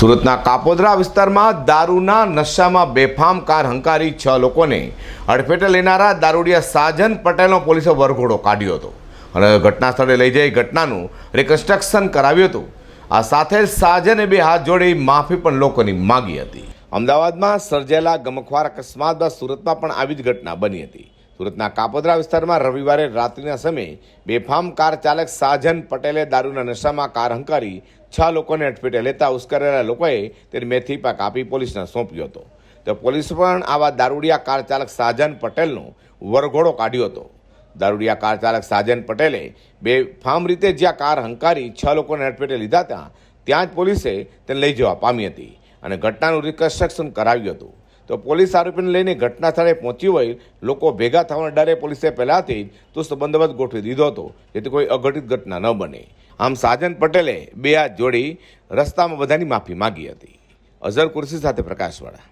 સુરતના કાપોદરા વિસ્તારમાં દારૂના નશામાં બેફામ કાર હંકારી છ લોકોને અડફેટે લેનારા દારૂડિયા સાજન પટેલનો પોલીસે વરઘોડો કાઢ્યો હતો. અને ઘટના સ્થળે લઈ જઈ ઘટનાનું રિકન્સ્ટ્રક્શન કરાવ્યું હતું. આ સાથે સાજને બે હાથ જોડી માફી પણ લોકોની માગી હતી. અમદાવાદમાં સર્જાયેલા ગમખ્વાર અકસ્માત બાદ સુરતમાં પણ આવી જ ઘટના બની હતી. સુરતના કાપોદરા વિસ્તારમાં રવિવારે રાત્રિના સમયે બેફામ કાર ચાલક સાજન પટેલે દારૂના નશામાં કાર હંકારી છ લોકોને અટપેટે લેતા ઉશ્કેરેલા લોકોએ તેને મેથી પાક આપી પોલીસને સોંપ્યો હતો. તો પોલીસ પણ આવા દારૂડિયા કાર ચાલક સાજન પટેલનો વરઘોડો કાઢ્યો હતો. દારૂડિયા કાર ચાલક સાજન પટેલે બે ફામ રીતે જ્યાં કાર હંકારી છ લોકોને અટપેટે લીધા હતા, ત્યાં જ પોલીસે તેને લઈ જવા પામી હતી અને ઘટનાનું રિકન્સ્ટ્રક્શન કરાવ્યું હતું. તો પોલીસ આરોપીને લઈને ઘટના સ્થળે પહોંચ્યું હોય, લોકો ભેગા થવાના ડરે પોલીસે પહેલાંથી જ ચુસ્ત બંદોબસ્ત ગોઠવી દીધો હતો, જેથી કોઈ અઘટિત ઘટના ન બને. આમ સાજન પટેલે બે હાથ જોડી રસ્તામાં બધાની માફી માગી હતી. અઝર કુર્સી સાથે પ્રકાશવાળા.